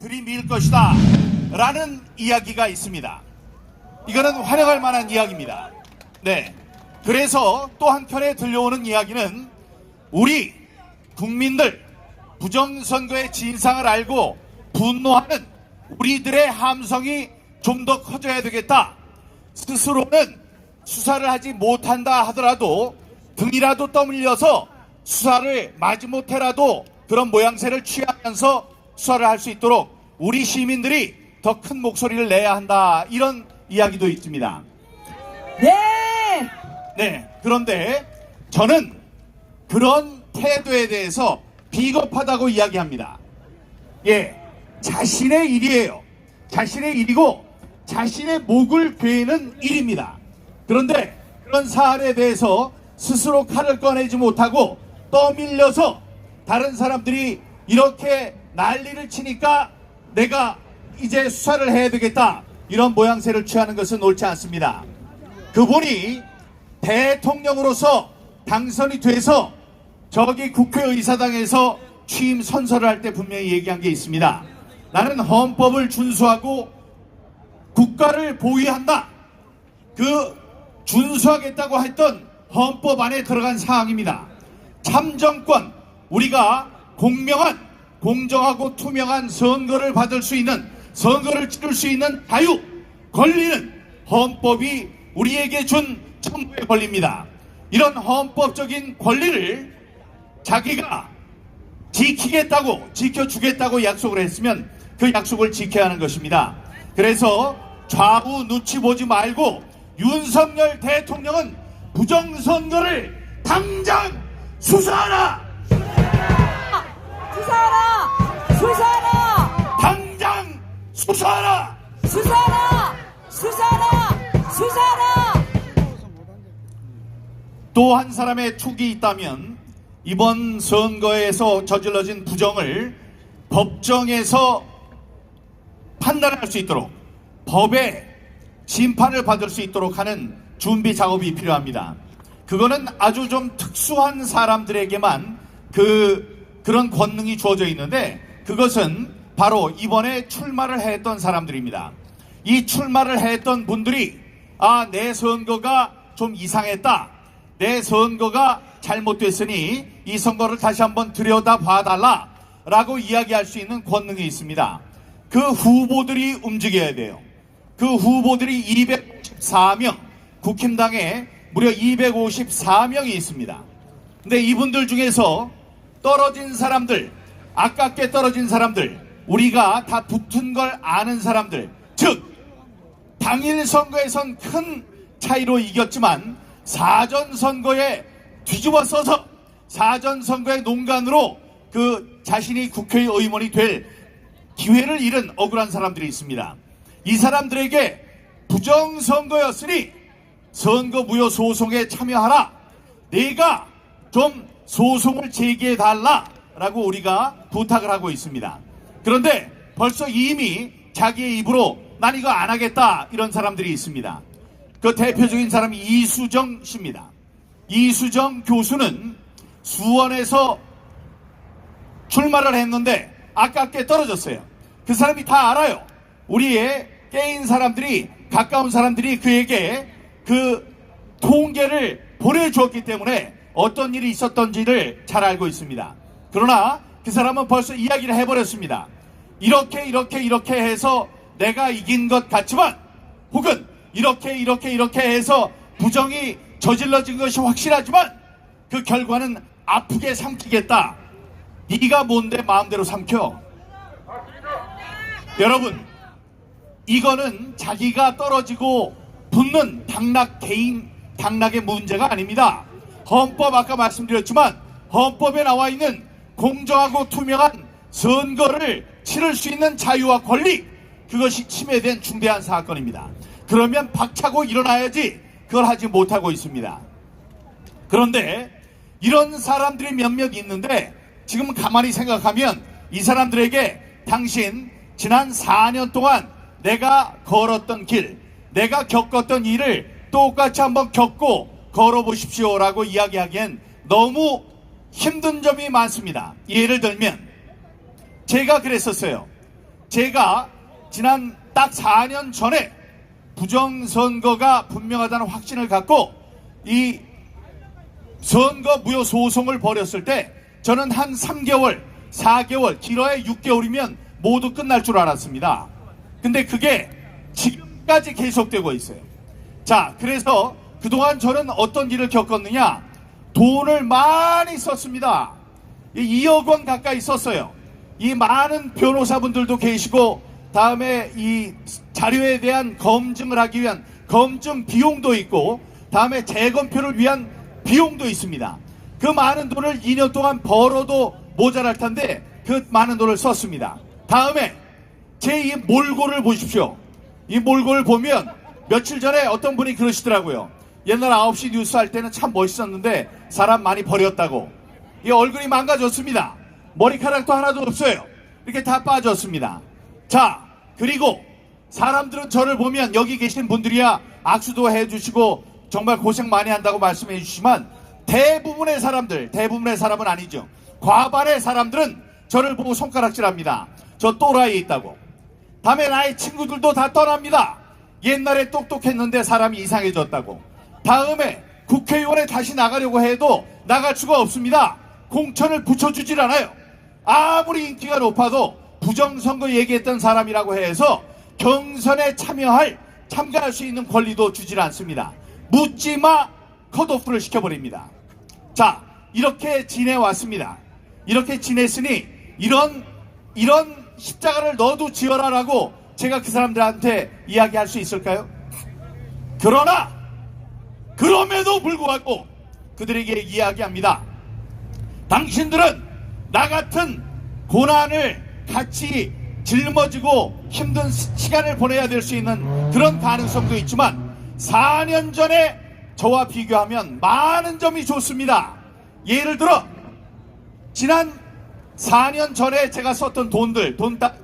들이밀 것이다 라는 이야기가 있습니다. 이거는 환영할 만한 이야기입니다. 네. 그래서 또 한편에 들려오는 이야기는 우리 국민들 부정선거의 진상을 알고 분노하는 우리들의 함성이 좀 더 커져야 되겠다. 스스로는 수사를 하지 못한다 하더라도 등이라도 떠밀려서 수사를 마지못해라도 그런 모양새를 취하면서 수사를 할 수 있도록 우리 시민들이 더 큰 목소리를 내야 한다. 이런 이야기도 있습니다. 네! 네. 그런데 저는 그런 태도에 대해서 비겁하다고 이야기합니다. 예. 자신의 일이에요. 자신의 일이고 자신의 목을 베는 일입니다. 그런데 그런 사안에 대해서 스스로 칼을 꺼내지 못하고 떠밀려서 다른 사람들이 이렇게 난리를 치니까 내가 이제 수사를 해야 되겠다. 이런 모양새를 취하는 것은 옳지 않습니다. 그분이 대통령으로서 당선이 돼서 저기 국회의사당에서 취임 선서를 할 때 분명히 얘기한 게 있습니다. 나는 헌법을 준수하고 국가를 보위한다. 그 준수하겠다고 했던 헌법 안에 들어간 사항입니다. 참정권, 우리가 공명한, 공정하고 투명한 선거를 받을 수 있는, 선거를 치를 수 있는 자유, 권리는 헌법이 우리에게 준 천부의 권리입니다. 이런 헌법적인 권리를 자기가 지키겠다고, 지켜주겠다고 약속을 했으면 그 약속을 지켜야 하는 것입니다. 그래서 좌우 눈치 보지 말고 윤석열 대통령은 부정선거를 당장 수사하라! 수사하라! 수사하라! 당장 수사하라! 수사하라! 수사하라! 수사하라! 또 한 사람의 촉이 있다면 이번 선거에서 저질러진 부정을 법정에서 판단할 수 있도록 법의 심판을 받을 수 있도록 하는 준비 작업이 필요합니다. 그거는 아주 좀 특수한 사람들에게만 그 그런 권능이 주어져 있는데 그것은 바로 이번에 출마를 했던 사람들입니다. 이 출마를 했던 분들이 아 내 선거가 좀 이상했다. 내 선거가 잘못됐으니 이 선거를 다시 한번 들여다 봐달라 라고 이야기할 수 있는 권능이 있습니다. 그 후보들이 움직여야 돼요. 그 후보들이 254명, 국힘당에 무려 254명이 있습니다. 근데 이분들 중에서 떨어진 사람들, 아깝게 떨어진 사람들, 우리가 다 붙은 걸 아는 사람들, 즉, 당일 선거에선 큰 차이로 이겼지만 사전 선거에 뒤집어 써서 사전 선거의 농간으로 그 자신이 국회의 의원이 될 기회를 잃은 억울한 사람들이 있습니다. 이 사람들에게 부정선거였으니 선거 무효 소송에 참여하라. 내가 좀 소송을 제기해 달라라고 우리가 부탁을 하고 있습니다. 그런데 벌써 이미 자기의 입으로 난 이거 안 하겠다 이런 사람들이 있습니다. 그 대표적인 사람이 이수정 씨입니다. 이수정 교수는 수원에서 출마를 했는데 아깝게 떨어졌어요. 그 사람이 다 알아요. 우리의 깨인 사람들이 가까운 사람들이 그에게 그 통계를 보내주었기 때문에 어떤 일이 있었던지를 잘 알고 있습니다. 그러나 그 사람은 벌써 이야기를 해버렸습니다. 이렇게 이렇게 이렇게 해서 내가 이긴 것 같지만 혹은 이렇게 이렇게 이렇게 해서 부정이 저질러진 것이 확실하지만 그 결과는 아프게 삼키겠다. 네가 뭔데 마음대로 삼켜? 여러분, 이거는 자기가 떨어지고 붙는 당락 개인 당락의 문제가 아닙니다. 헌법 아까 말씀드렸지만 헌법에 나와 있는 공정하고 투명한 선거를 치를 수 있는 자유와 권리 그것이 침해된 중대한 사건입니다. 그러면 박차고 일어나야지 그걸 하지 못하고 있습니다. 그런데 이런 사람들이 몇몇 있는데 지금 가만히 생각하면 이 사람들에게 당신 지난 4년 동안 내가 걸었던 길, 내가 겪었던 일을 똑같이 한번 겪고 걸어보십시오라고 이야기하기엔 너무 힘든 점이 많습니다. 예를 들면 제가 그랬었어요. 제가 지난 딱 4년 전에 부정선거가 분명하다는 확신을 갖고 이 선거 무효 소송을 벌였을 때 저는 한 3개월, 4개월, 길어야 6개월이면 모두 끝날 줄 알았습니다. 근데 그게 지금까지 계속되고 있어요. 자, 그래서 그동안 저는 어떤 일을 겪었느냐? 돈을 많이 썼습니다. 이 2억 원 가까이 썼어요. 이 많은 변호사분들도 계시고, 다음에 이 자료에 대한 검증을 하기 위한 검증 비용도 있고, 다음에 재검표를 위한 비용도 있습니다. 그 많은 돈을 2년 동안 벌어도 모자랄 텐데, 그 많은 돈을 썼습니다. 다음에 제 이 몰골을 보십시오. 이 몰골을 보면 며칠 전에 어떤 분이 그러시더라고요. 옛날 9시 뉴스 할 때는 참 멋있었는데 사람 많이 버렸다고. 이 얼굴이 망가졌습니다. 머리카락도 하나도 없어요. 이렇게 다 빠졌습니다. 자, 그리고 사람들은 저를 보면 여기 계신 분들이야 악수도 해주시고 정말 고생 많이 한다고 말씀해 주시지만 대부분의 사람들, 대부분의 사람은 아니죠. 과반의 사람들은 저를 보고 손가락질합니다. 저 또라이 있다고. 다음에 나의 친구들도 다 떠납니다. 옛날에 똑똑했는데 사람이 이상해졌다고. 다음에 국회의원에 다시 나가려고 해도 나갈 수가 없습니다. 공천을 붙여주질 않아요. 아무리 인기가 높아도 부정선거 얘기했던 사람이라고 해서 경선에 참여할, 참가할 수 있는 권리도 주질 않습니다. 묻지마 컷오프를 시켜버립니다. 자, 이렇게 지내왔습니다. 이렇게 지냈으니 이런 이런 십자가를 너도 지어라라고 제가 그 사람들한테 이야기할 수 있을까요? 그러나 그럼에도 불구하고 그들에게 이야기합니다. 당신들은 나 같은 고난을 같이 짊어지고 힘든 시- 시간을 보내야 될 수 있는 그런 가능성도 있지만 4년 전에 저와 비교하면 많은 점이 좋습니다. 예를 들어 지난 4년 전에 제가 썼던 돈들, 돈 따-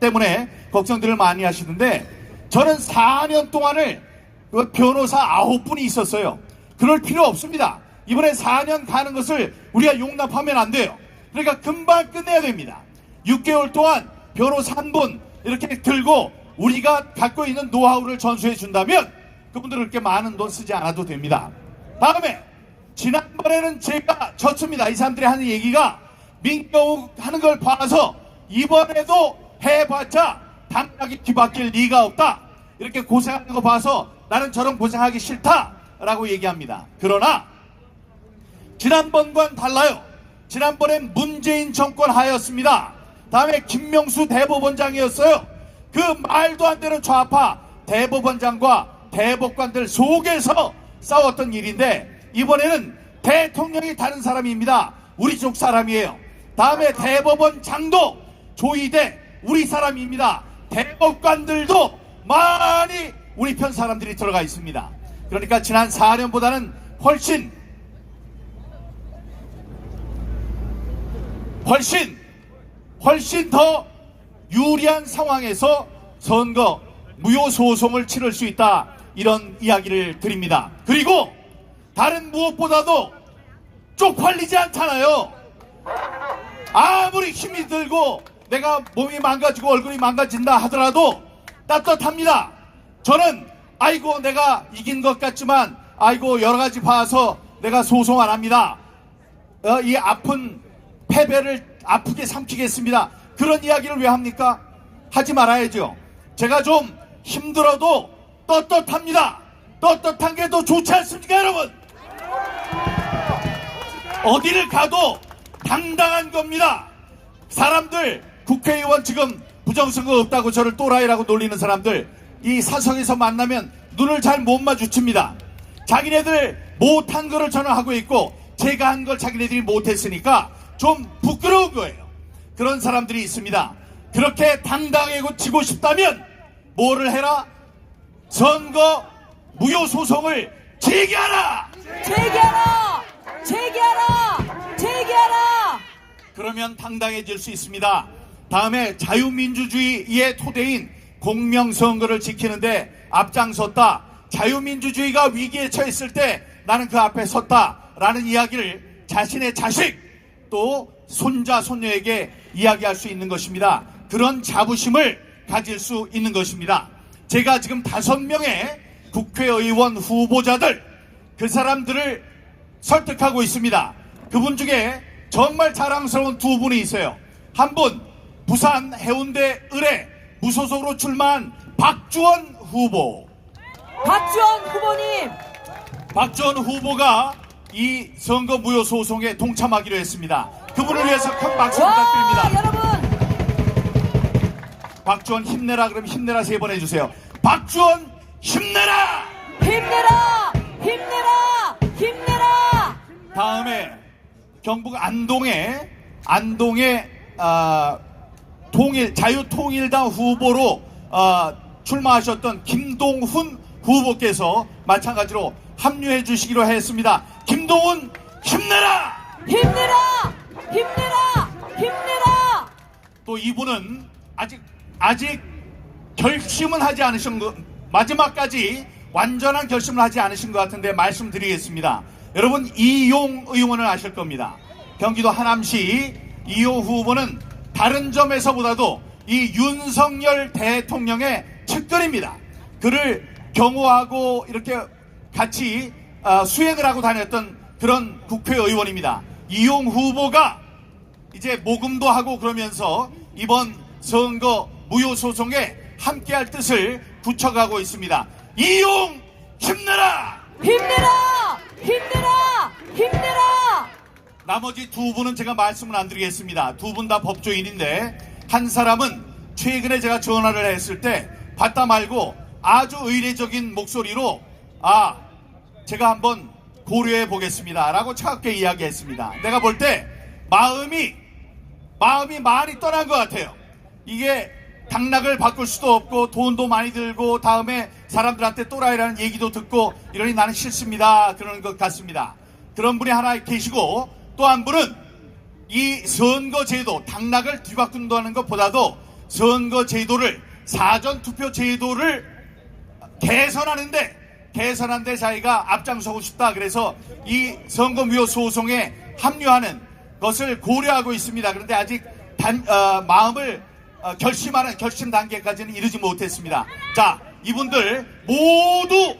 때문에 걱정들을 많이 하시는데 저는 4년 동안을 그 변호사 9분이 있었어요. 그럴 필요 없습니다. 이번에 4년 가는 것을 우리가 용납하면 안 돼요. 그러니까 금방 끝내야 됩니다. 6개월 동안 변호사 한 분 이렇게 들고 우리가 갖고 있는 노하우를 전수해 준다면 그분들 그렇게 많은 돈 쓰지 않아도 됩니다. 다음에 지난번에는 제가 졌습니다. 이 사람들이 하는 얘기가 민경욱 하는 걸 봐서 이번에도 해봤자 당락이 뒤바뀔 리가 없다. 이렇게 고생하는 거 봐서 나는 저런 고생하기 싫다 라고 얘기합니다. 그러나 지난번과는 달라요. 지난번엔 문재인 정권 하였습니다. 다음에 김명수 대법원장이었어요. 그 말도 안 되는 좌파 대법원장과 대법관들 속에서 싸웠던 일인데 이번에는 대통령이 다른 사람입니다. 우리 쪽 사람이에요. 다음에 대법원장도 조이대 우리 사람입니다. 대법관들도 많이 우리 편 사람들이 들어가 있습니다. 그러니까 지난 4년보다는 훨씬 훨씬 훨씬 더 유리한 상황에서 선거 무효 소송을 치를 수 있다 이런 이야기를 드립니다. 그리고 다른 무엇보다도 쪽팔리지 않잖아요. 아무리 힘이 들고 내가 몸이 망가지고 얼굴이 망가진다 하더라도 따뜻합니다. 저는 아이고 내가 이긴 것 같지만 아이고 여러 가지 봐서 내가 소송 안 합니다. 어, 이 아픈 패배를 아프게 삼키겠습니다. 그런 이야기를 왜 합니까? 하지 말아야죠. 제가 좀 힘들어도 떳떳합니다. 떳떳한 게 더 좋지 않습니까, 여러분? 어디를 가도 당당한 겁니다. 사람들, 국회의원 지금 부정선거 없다고 저를 또라이라고 놀리는 사람들, 이 사석에서 만나면 눈을 잘 못 마주칩니다. 자기네들 못한 거를 저는 하고 있고, 제가 한 걸 자기네들이 못했으니까 좀 부끄러운 거예요. 그런 사람들이 있습니다. 그렇게 당당하고 지고 싶다면 뭐를 해라? 선거 무효 소송을 제기하라! 제기하라! 제기하라! 제기하라! 그러면 당당해질 수 있습니다. 다음에 자유민주주의의 토대인 공명선거를 지키는데 앞장섰다. 자유민주주의가 위기에 처했을 때 나는 그 앞에 섰다라는 이야기를 자신의 자식 또 손자 손녀에게 이야기할 수 있는 것입니다. 그런 자부심을 가질 수 있는 것입니다. 제가 지금 다섯 명의 국회의원 후보자들 그 사람들을 설득하고 있습니다. 그분 중에 정말 자랑스러운 두 분이 있어요. 한 분 부산 해운대 을에 무소속으로 출마한 박주원 후보. 박지원 후보님 박주원 후보가 이 선거 무효 소송에 동참하기로 했습니다. 그분을 위해서 큰 박수 와 부탁드립니다. 여러분 박주원 힘내라 그럼 힘내라 세 번 해주세요. 박주원 힘내라. 힘내라 힘내라 힘내라 다음에 경북 안동에 안동에 아, 통일 자유통일당 후보로 아, 출마하셨던 김동훈 후보께서 마찬가지로 합류해 주시기로 했습니다. 김동훈 힘내라! 힘내라 힘내라 힘내라 또 이분은 아직 아직 결심은 하지 않으신 것 마지막까지 완전한 결심을 하지 않으신 것 같은데 말씀드리겠습니다. 여러분 이용 의원을 아실 겁니다. 경기도 하남시 이용 후보는 다른 점에서보다도 이 윤석열 대통령의 측근입니다. 그를 경호하고 이렇게 같이 아, 수행을 하고 다녔던 그런 국회의원입니다. 이용 후보가 이제 모금도 하고 그러면서 이번 선거 무효 소송에 함께할 뜻을 굳혀가고 있습니다. 이용 힘내라! 힘내라 힘내라 힘내라 나머지 두 분은 제가 말씀을 안 드리겠습니다. 두 분 다 법조인인데 한 사람은 최근에 제가 전화를 했을 때 받다 말고 아주 의례적인 목소리로 아 제가 한번 고려해 보겠습니다 라고 차갑게 이야기했습니다. 내가 볼 때 마음이 마음이 많이 떠난 것 같아요. 이게 당락을 바꿀 수도 없고 돈도 많이 들고 다음에 사람들한테 또라이라는 얘기도 듣고 이러니 나는 싫습니다. 그러는 것 같습니다. 그런 분이 하나 계시고 또 한 분은 이 선거제도 당락을 뒤바꾼다는 것보다도 선거제도를 사전투표 제도를 개선하는데 개선하는데 자기가 앞장서고 싶다. 그래서 이 선거무효 소송에 합류하는 것을 고려하고 있습니다. 그런데 아직 단, 어, 마음을 어, 결심하는 결심 단계까지는 이르지 못했습니다. 자, 이분들 모두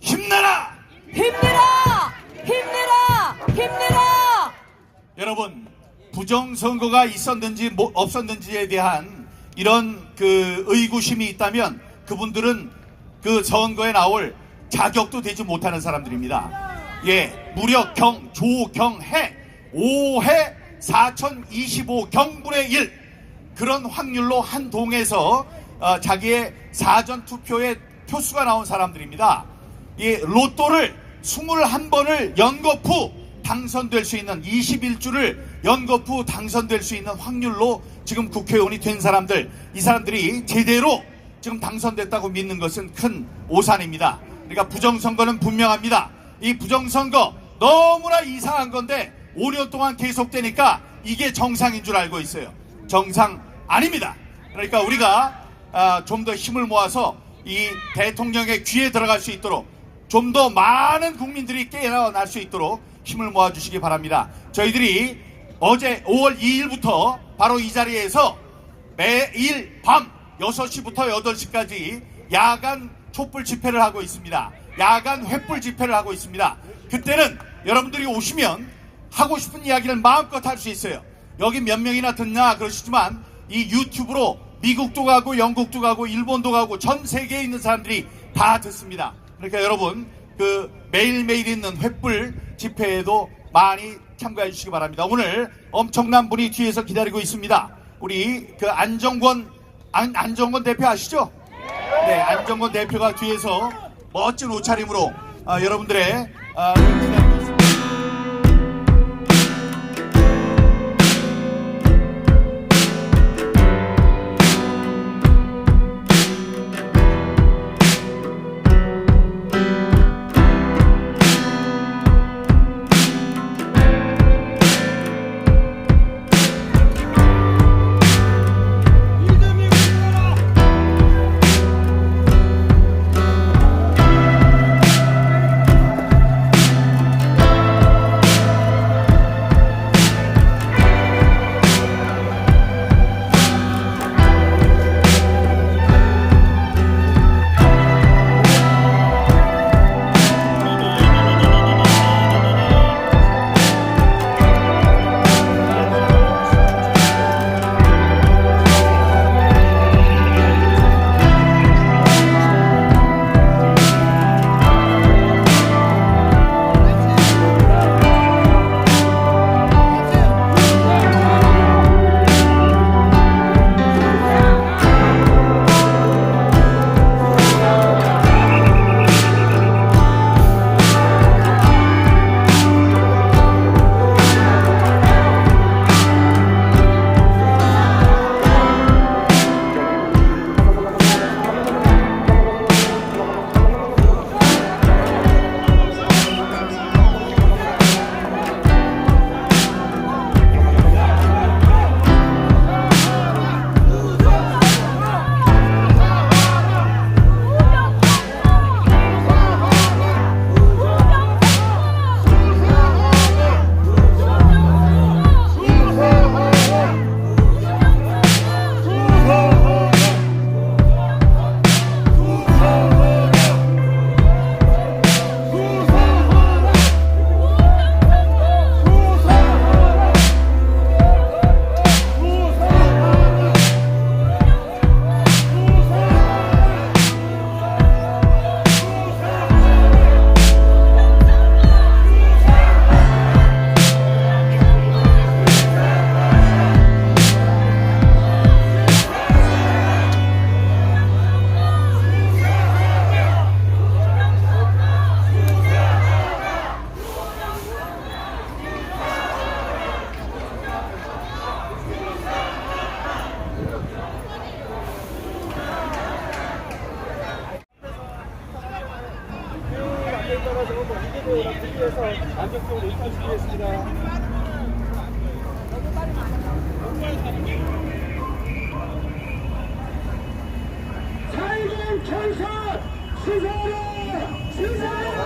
힘내라! 힘내라 힘내라 힘내라 여러분 부정선거가 있었는지 뭐 없었는지에 대한 이런 그 의구심이 있다면 그분들은 그 선거에 나올 자격도 되지 못하는 사람들입니다. 예, 무려 경, 조, 경, 해, 5해 4025 경분의 1 그런 확률로 한 동에서 어, 자기의 사전 투표에 표수가 나온 사람들입니다. 이 로또를 21번을 연거푸 당선될 수 있는 21주를 연거푸 당선될 수 있는 확률로 지금 국회의원이 된 사람들 이 사람들이 제대로 지금 당선됐다고 믿는 것은 큰 오산입니다. 그러니까 부정선거는 분명합니다. 이 부정선거 너무나 이상한 건데 5년 동안 계속되니까 이게 정상인 줄 알고 있어요. 정상 아닙니다. 그러니까 우리가 아, 좀 더 힘을 모아서 이 대통령의 귀에 들어갈 수 있도록 좀 더 많은 국민들이 깨어날 수 있도록 힘을 모아주시기 바랍니다. 저희들이 어제 5월 2일부터 바로 이 자리에서 매일 밤 6시부터 8시까지 야간 촛불 집회를 하고 있습니다. 야간 횃불 집회를 하고 있습니다. 그때는 여러분들이 오시면 하고 싶은 이야기를 마음껏 할 수 있어요. 여기 몇 명이나 듣냐 그러시지만 이 유튜브로 미국도 가고 영국도 가고 일본도 가고 전 세계에 있는 사람들이 다 듣습니다. 그러니까 여러분 그 매일매일 있는 횃불 집회에도 많이 참가해 주시기 바랍니다. 오늘 엄청난 분이 뒤에서 기다리고 있습니다. 우리 그 안정권 안, 안정권 대표 아시죠? 네, 안정권 대표가 뒤에서 멋진 옷차림으로 아, 여러분들의 아, 인사드리겠습니다. 살금 청산 수사라